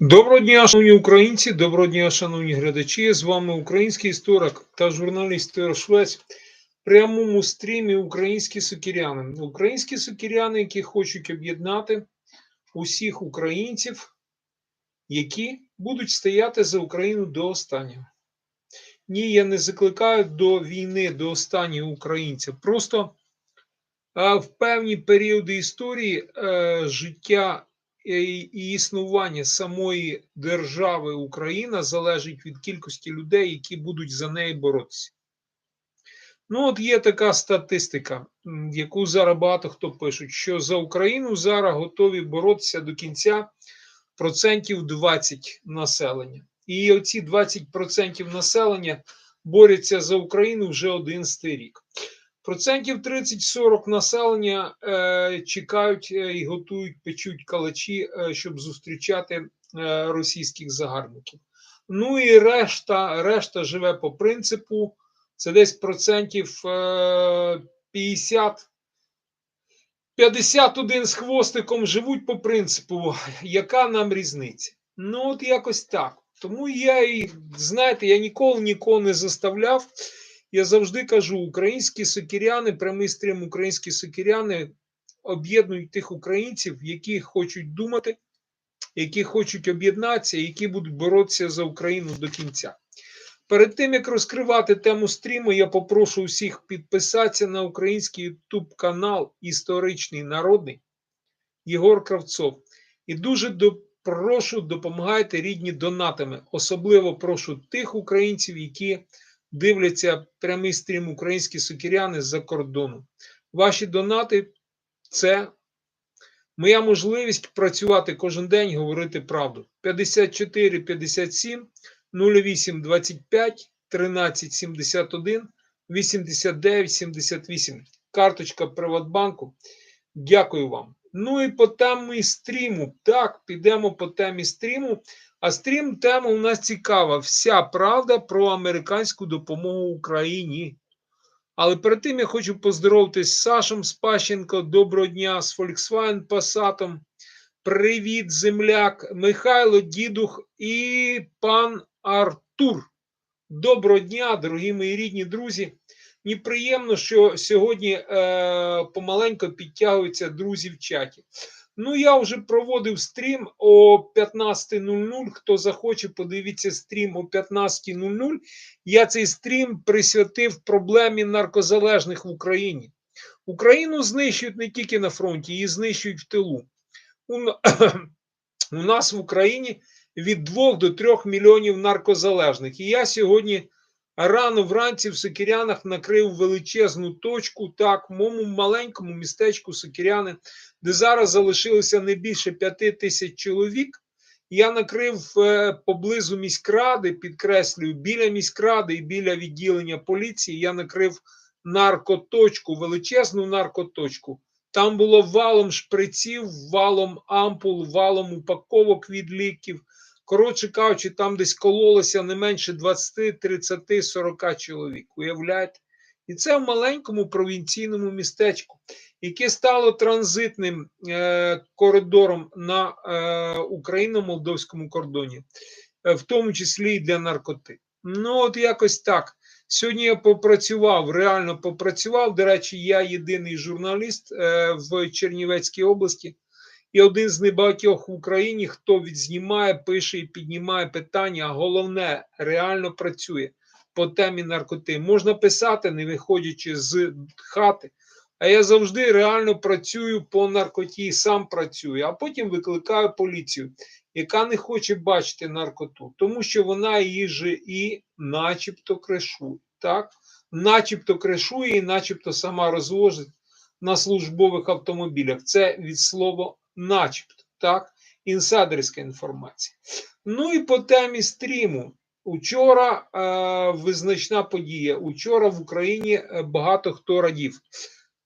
Доброго дня, шановні українці, доброго дня, шановні глядачі. З вами український історик та журналіст Тео Швець. В прямому стрімі Українські сокіряни. Українські сокіряни, які хочуть об'єднати усіх українців, які будуть стояти за Україну до останнього. Ні, я не закликаю до війни до останнього українця. Просто е, в певні періоди історії е, життя і існування самої держави Україна залежить від кількості людей, які будуть за неї боротися. Ну, от є така статистика, яку зараз багато хто пишуть, що за Україну зараз готові боротися до кінця процентів 20 населення. І оці 20% населення борються за Україну вже 11 рік. Процентів 30-40 населення е, чекають е, і готують, печуть калачі, е, щоб зустрічати е, російських загарбників. Ну і решта, решта живе по принципу, це десь процентів е, 50. 51 з хвостиком живуть по принципу, яка нам різниця? Ну, от якось так. Тому я і, знаєте, я ніколи нікого не заставляв. Я завжди кажу: українські сокіряни, прямий стрім українські сокіряни об'єднують тих українців, які хочуть думати, які хочуть об'єднатися, які будуть боротися за Україну до кінця. Перед тим як розкривати тему стріму, я попрошу усіх підписатися на український YouTube канал Історичний Народний Єгор Кравцов. І дуже прошу допомагайте рідні донатами. Особливо прошу тих українців, які дивляться прямий стрім українські сокіряни з-за кордону. Ваші донати це моя можливість працювати кожен день, говорити правду. 54 57 08 25 13 71 89 78. Карточка Приватбанку. Дякую вам. Ну і по темі стріму. Так, підемо по темі стріму. А стрім тема у нас цікава. Вся правда про американську допомогу Україні. Але перед тим я хочу поздоровитись з Сашем Спащенко. Доброго дня з Volkswagen Passat. Привіт, земляк, Михайло Дідух і пан Артур. Доброго дня, дорогі мої рідні друзі. Мені приємно, що сьогодні е, помаленько підтягуються друзі в чаті. Ну, я вже проводив стрім о 15.00. Хто захоче, подивіться стрім о 15.00. Я цей стрім присвятив проблемі наркозалежних в Україні. Україну знищують не тільки на фронті, її знищують в тилу. У, у нас в Україні від 2 до 3 мільйонів наркозалежних. І я сьогодні рано вранці в Сокірянах накрив величезну точку, так, в моєму маленькому містечку Сокіряни, де зараз залишилося не більше 5 тисяч чоловік. Я накрив е, поблизу міськради, підкреслюю, біля міськради і біля відділення поліції. Я накрив наркоточку, величезну наркоточку. Там було валом шприців, валом ампул, валом упаковок від ліків. Коротше кажучи, там десь кололося не менше 20, 30, 40 чоловік. Уявляєте? І це в маленькому провінційному містечку, яке стало транзитним е, коридором на е, україно-молдовському кордоні, е, в тому числі і для наркоти. Ну, от якось так. Сьогодні я попрацював, реально попрацював. До речі, я єдиний журналіст е, в Чернівецькій області і один з небагатьох в Україні, хто відзнімає, пише і піднімає питання, а головне, реально працює по темі наркоти. Можна писати, не виходячи з хати. А я завжди реально працюю по наркоті, сам працюю, а потім викликаю поліцію, яка не хоче бачити наркоту, тому що вона її же і начебто кришує. Так? Начебто кришує і начебто сама розвозить на службових автомобілях. Це від слова начебто, так, інсайдерська інформація. Ну і по темі стріму. Учора е, визначна подія. Учора в Україні е, багато хто радів.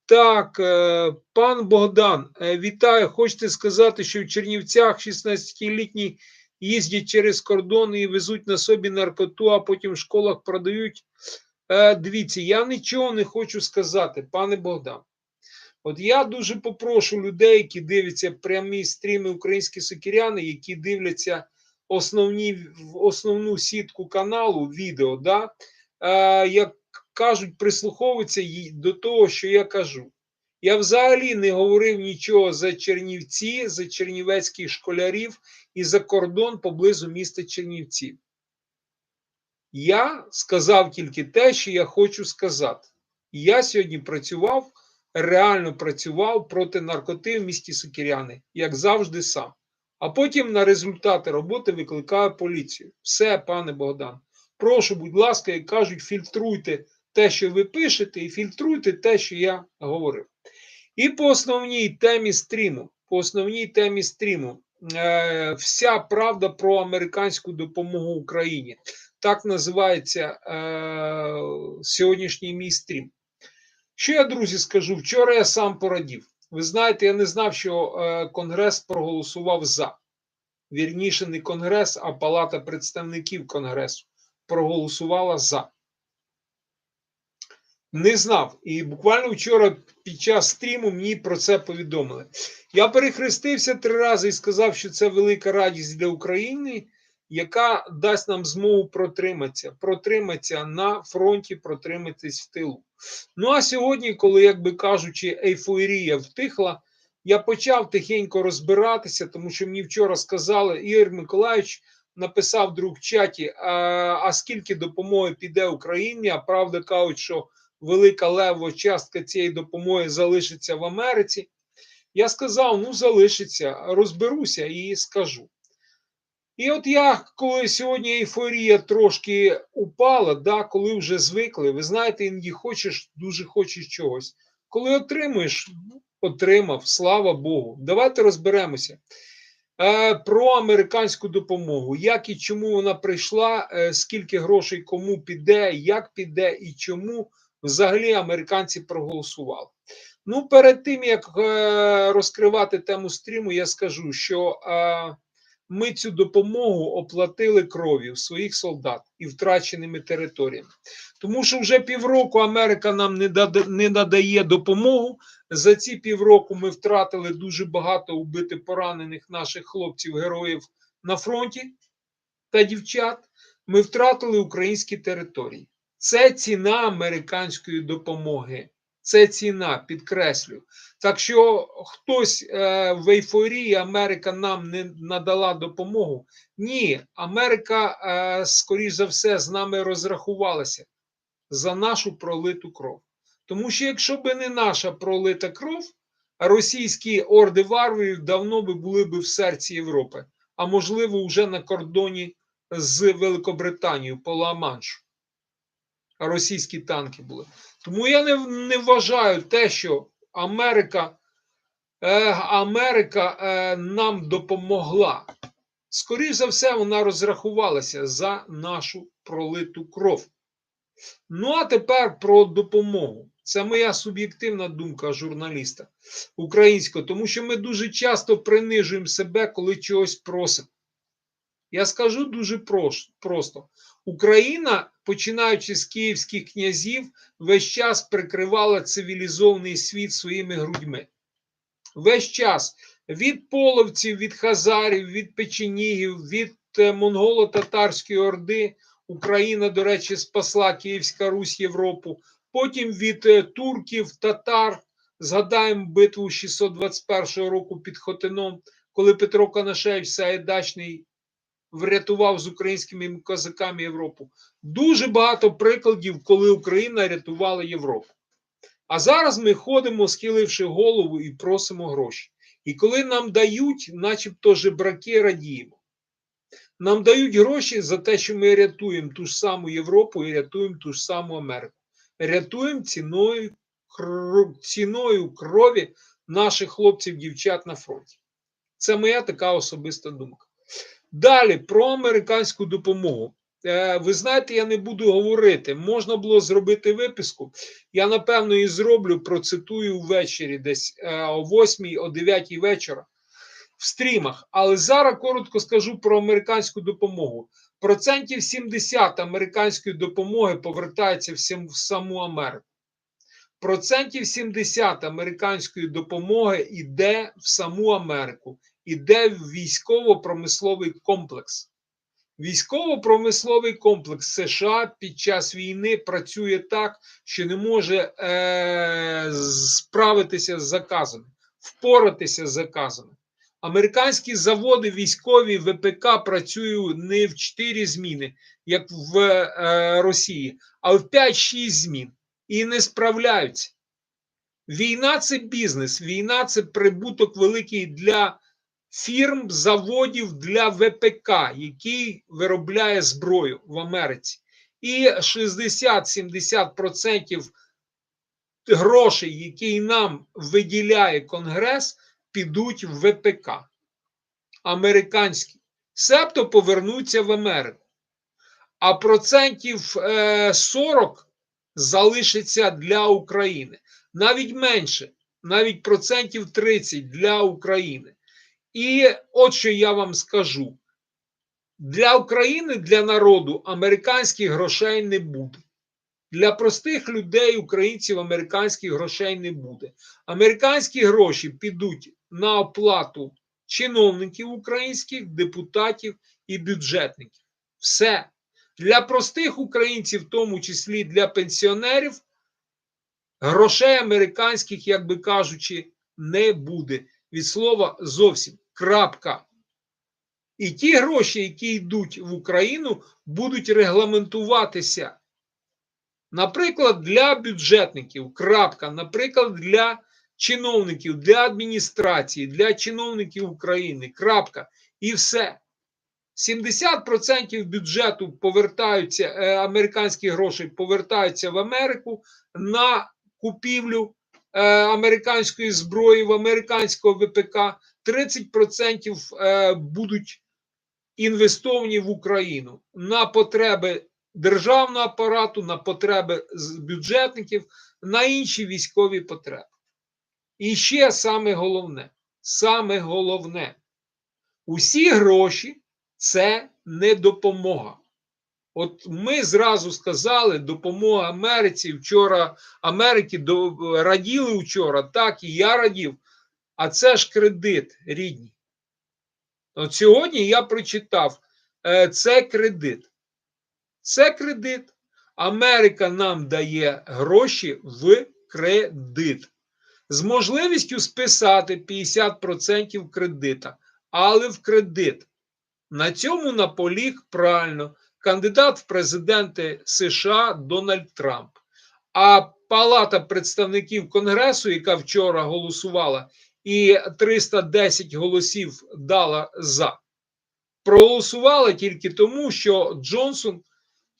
Так, е, пан Богдан, е, вітаю. Хочете сказати, що в Чернівцях 16-літні їздять через кордон і везуть на собі наркоту, а потім в школах продають. Е, дивіться, я нічого не хочу сказати, пане Богдан. От я дуже попрошу людей, які дивляться прямі стріми українські сокіряни, які дивляться основні, основну сітку каналу відео, да, е, як кажуть, прислуховуються до того, що я кажу. Я взагалі не говорив нічого за Чернівці, за чернівецьких школярів і за кордон поблизу міста Чернівці. Я сказав тільки те, що я хочу сказати. Я сьогодні працював, реально працював проти наркоти в місті Сокіряни, як завжди сам. А потім на результати роботи викликаю поліцію. Все, пане Богдан. Прошу, будь ласка, як кажуть, фільтруйте те, що ви пишете, і фільтруйте те, що я говорив. І по основній темі стріму, по основній темі стріму, е, вся правда про американську допомогу Україні. Так називається е, сьогоднішній мій стрім. Що я, друзі, скажу? Вчора я сам порадів. Ви знаєте, я не знав, що е, Конгрес проголосував за. Вірніше, не Конгрес, а Палата представників Конгресу проголосувала за. Не знав. І буквально вчора під час стріму мені про це повідомили. Я перехрестився три рази і сказав, що це велика радість для України, яка дасть нам змогу протриматися, протриматися на фронті, протриматись в тилу. Ну а сьогодні, коли, як би кажучи, ейфорія втихла, я почав тихенько розбиратися, тому що мені вчора сказали, Ігор Миколаївич написав друг в чаті: а, а скільки допомоги піде Україні? А правда кажуть, що велика левова частка цієї допомоги залишиться в Америці. Я сказав: ну, залишиться, розберуся і скажу. І от я, коли сьогодні ейфорія трошки упала, да, коли вже звикли, ви знаєте, іноді хочеш, дуже хочеш чогось. Коли отримуєш, отримав, слава Богу. Давайте розберемося е, про американську допомогу, як і чому вона прийшла, е, скільки грошей кому піде, як піде і чому взагалі американці проголосували. Ну, перед тим як е, розкривати тему стріму, я скажу, що е, ми цю допомогу оплатили кров'ю своїх солдат і втраченими територіями. Тому що вже півроку Америка нам не, надає допомогу. За ці півроку ми втратили дуже багато убитих поранених наших хлопців, героїв на фронті та дівчат. Ми втратили українські території. Це ціна американської допомоги. Це ціна, підкреслю. Так що хтось е, в ейфорії Америка нам не надала допомогу. Ні, Америка, е, скоріш за все, з нами розрахувалася за нашу пролиту кров. Тому що, якщо б не наша пролита кров, російські орди варварів давно би були б в серці Європи, а можливо, вже на кордоні з Великобританією по Ла-Маншу. Російські танки були. Тому я не не вважаю те, що Америка е, Америка е, нам допомогла. Скоріше за все, вона розрахувалася за нашу пролиту кров. Ну, а тепер про допомогу. Це моя суб'єктивна думка журналіста українського, тому що ми дуже часто принижуємо себе, коли чогось просимо. Я скажу дуже просто: Україна, починаючи з київських князів, весь час прикривала цивілізований світ своїми грудьми. Весь час від половців, від хазарів, від печенігів, від е, монголо-татарської орди Україна, до речі, спасла Київська Русь Європу. Потім від е, турків, татар. Згадаємо битву 621 року під Хотином, коли Петро Канашевич Саєдачний врятував з українськими козаками Європу. Дуже багато прикладів, коли Україна рятувала Європу. А зараз ми ходимо, схиливши голову і просимо гроші. І коли нам дають, начебто жебраки радіємо. Нам дають гроші за те, що ми рятуємо ту ж саму Європу і рятуємо ту ж саму Америку. Рятуємо ціною, ціною крові наших хлопців, дівчат на фронті. Це моя така особиста думка. Далі про американську допомогу. Е, ви знаєте, я не буду говорити. Можна було зробити виписку. Я напевно і зроблю, процитую ввечері, десь е, о 8 о 9 вечора в стрімах. Але зараз коротко скажу про американську допомогу. Процентів 70 американської допомоги повертається в саму Америку. Процентів 70 американської допомоги йде в саму Америку, іде військово-промисловий комплекс. Військово-промисловий комплекс США під час війни працює так, що не може е- справитися з заказами, впоратися з заказами. Американські заводи військові ВПК працюють не в 4 зміни, як в е, Росії, а в 5-6 змін і не справляються. Війна це бізнес, війна це прибуток великий для фірм, заводів для ВПК, який виробляє зброю в Америці. І 60-70% грошей, які нам виділяє Конгрес, підуть в ВПК американські, себто повернуться в Америку. А процентів 40 залишиться для України. Навіть менше, навіть процентів 30 для України. І от що я вам скажу: для України, для народу американських грошей не буде. Для простих людей, українців, американських грошей не буде. Американські гроші підуть на оплату чиновників українських, депутатів і бюджетників. Все. Для простих українців, в тому числі для пенсіонерів, грошей американських, як би кажучи, не буде. Від слова зовсім крапка. І ті гроші, які йдуть в Україну, будуть регламентуватися. Наприклад, для бюджетників, крапка, наприклад, для чиновників, для адміністрації, для чиновників України, крапка, і все. 70% бюджету повертаються, е, американських грошей повертаються в Америку на купівлю е, американської зброї в американського ВПК. 30% е, будуть інвестовані в Україну на потреби державного апарату, на потреби бюджетників, на інші військові потреби. І ще саме головне, саме головне, усі гроші це не допомога. От ми зразу сказали, допомога Америці вчора Америки раділи вчора, так і я радів. А це ж кредит рідні. От сьогодні я прочитав: е, це кредит. Це кредит. Америка нам дає гроші в кредит. З можливістю списати 50% кредита, але в кредит. На цьому наполіг правильно кандидат в президенти США Дональд Трамп. А Палата представників Конгресу, яка вчора голосувала, і 310 голосів дала за, проголосувала тільки тому, що Джонсон,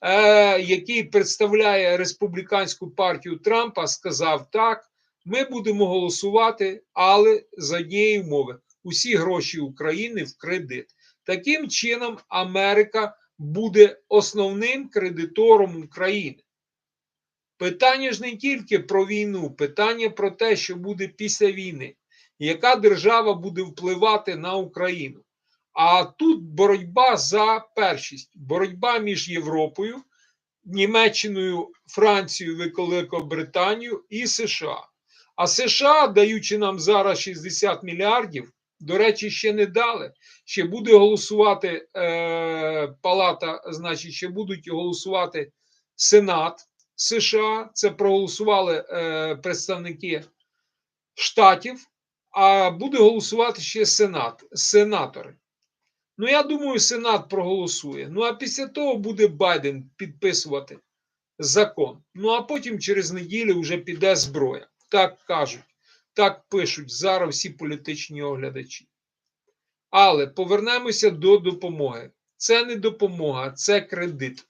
е, який представляє республіканську партію Трампа, сказав так. Ми будемо голосувати, але за однієї умови усі гроші України в кредит. Таким чином, Америка буде основним кредитором України. Питання ж не тільки про війну, питання про те, що буде після війни, яка держава буде впливати на Україну. А тут боротьба за першість, боротьба між Європою, Німеччиною, Францією, Великобританією і США. А США, даючи нам зараз 60 мільярдів, до речі, ще не дали. Ще буде голосувати е, Палата, значить, ще будуть голосувати Сенат США. Це проголосували е, представники штатів, а буде голосувати ще Сенат, сенатори. Ну, я думаю, Сенат проголосує. Ну, а після того буде Байден підписувати закон. Ну, а потім через неділю вже піде зброя. Так кажуть, так пишуть зараз всі політичні оглядачі. Але повернемося до допомоги. Це не допомога, це кредит.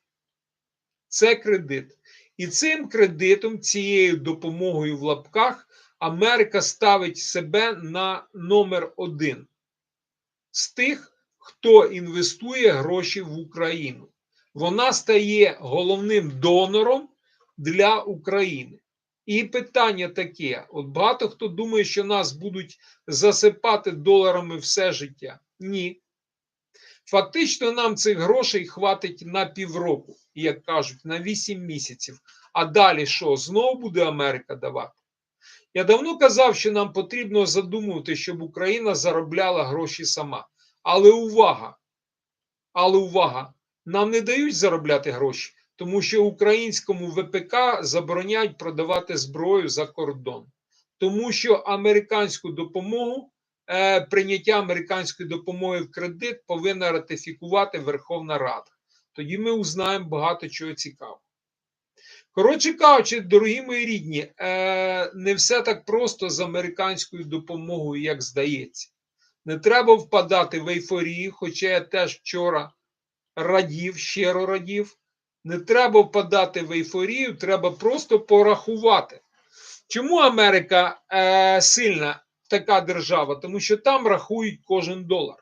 Це кредит. І цим кредитом, цією допомогою в лапках, Америка ставить себе на номер один з тих, хто інвестує гроші в Україну. Вона стає головним донором для України. І питання таке: от багато хто думає, що нас будуть засипати доларами все життя. Ні. Фактично, нам цих грошей хватить на півроку, як кажуть, на 8 місяців. А далі що? Знову буде Америка давати? Я давно казав, що нам потрібно задумувати, щоб Україна заробляла гроші сама. Але увага! Але увага! Нам не дають заробляти гроші, тому що українському ВПК забороняють продавати зброю за кордон, тому що американську допомогу, е, прийняття американської допомоги в кредит повинна ратифікувати Верховна Рада. Тоді ми узнаємо багато чого цікавого. Коротше кажучи, дорогі мої рідні, е, не все так просто з американською допомогою, як здається. Не треба впадати в ейфорію, хоча я теж вчора радів, щиро радів. Не треба впадати в ейфорію, треба просто порахувати. Чому Америка е, сильна така держава? Тому що там рахують кожен долар.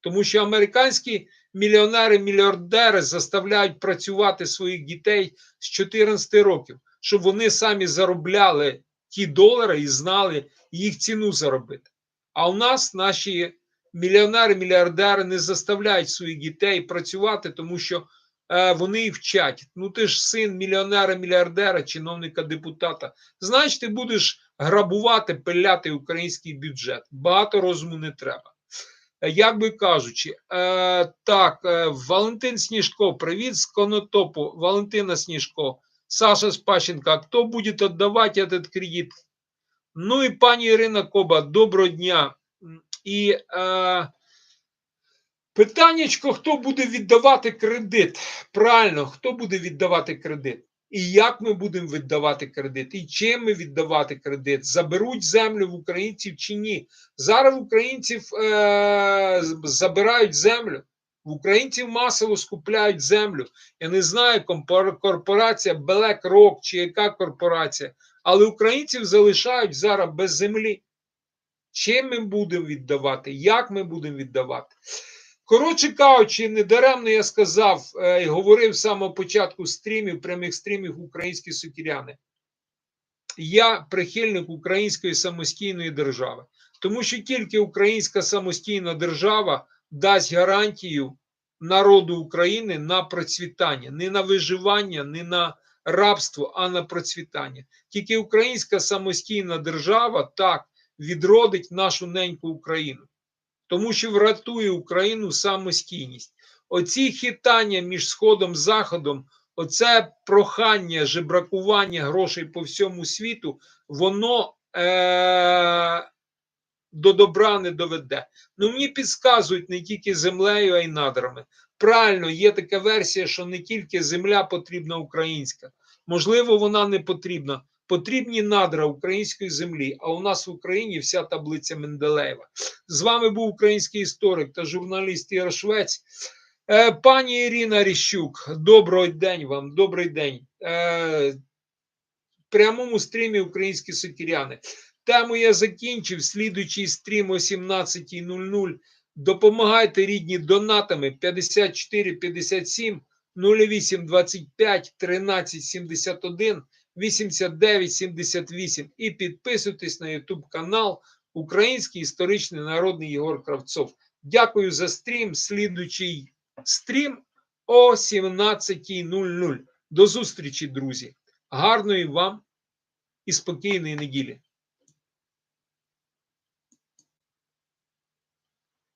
Тому що американські мільйонери, мільярдери заставляють працювати своїх дітей з 14 років, щоб вони самі заробляли ті долари і знали їх ціну заробити. А у нас наші мільйонери, мільярдери не заставляють своїх дітей працювати, тому що е, вони їх вчать. Ну ти ж син мільйонера, мільярдера, чиновника, депутата. Значить, ти будеш грабувати, пиляти український бюджет. Багато розуму не треба. Е, Як би кажучи, е, так, е, Валентин Сніжко, привіт з Конотопу. Валентина Сніжко, Саша Спащенко, а хто буде віддавати этот кредит? Ну і пані Ірина Коба, доброго дня. І е, питаннячко, хто буде віддавати кредит? Правильно, хто буде віддавати кредит? І як ми будемо віддавати кредит? І чим ми віддавати кредит? Заберуть землю в українців чи ні? Зараз українців е, забирають землю. В українців масово скупляють землю. Я не знаю, корпорація BlackRock чи яка корпорація, але українців залишають зараз без землі. Чим ми будемо віддавати? Як ми будемо віддавати? Коротше кажучи, недаремно я сказав е, і говорив з самого початку стрімів, прямих стрімів українські сукіряни. Я прихильник української самостійної держави, тому що тільки українська самостійна держава дасть гарантію народу України на процвітання, не на виживання, не на рабство, а на процвітання. Тільки українська самостійна держава так відродить нашу неньку Україну, тому що врятує Україну самостійність. Оці хитання між Сходом Заходом, оце прохання, жебракування грошей по всьому світу, воно е- до добра не доведе. Ну мені підказують не тільки землею, а й надрами. Правильно, є така версія, що не тільки земля потрібна українська, можливо, вона не потрібна. Потрібні надра української землі, а у нас в Україні вся таблиця Менделеєва. З вами був український історик та журналіст Ігор Швець. Е, Пані Ірина Ріщук, добрий день вам, добрий день. Е, В прямому стрімі українські сокіряни. Тему я закінчив. Слідуючий стрім о 17.00. Допомагайте рідні донатами 54 57 08 25 13 71 89 78 і підписуйтесь на YouTube канал Український історичний народний Єгор Кравцов. Дякую за стрім. Слідучий стрім о 17.00. До зустрічі, друзі. Гарної вам і спокійної неділі.